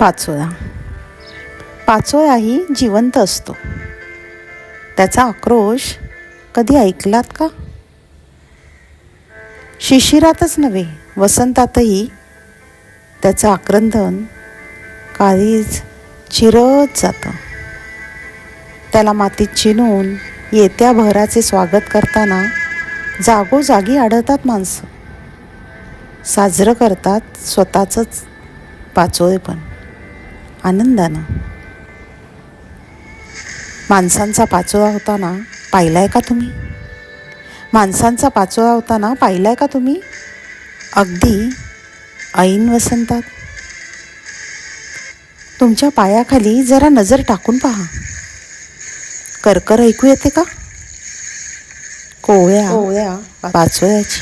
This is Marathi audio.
पाचोळा. पाचोळाही जिवंत असतो. त्याचा आक्रोश कधी ऐकलात का? शिशिरातच नव्हे वसंतातही त्याचं आक्रंदन काळीज चिरत जातं. त्याला मातीत चिनून येत्या भराचे स्वागत करताना जागोजागी आढळतात माणसं. साजरं करतात स्वतःचंच पाचोळेपण आनंदानं. माणसांचा पाचोळा होताना पाहिलाय का तुम्ही? माणसांचा पाचोळा होताना पाहिलाय का तुम्ही? अगदी ऐन वसंतात. तुमच्या पायाखाली जरा नजर टाकून पहा. करकर ऐकू येते का? कोवळ्या कोवळ्या पाचोळ्याची.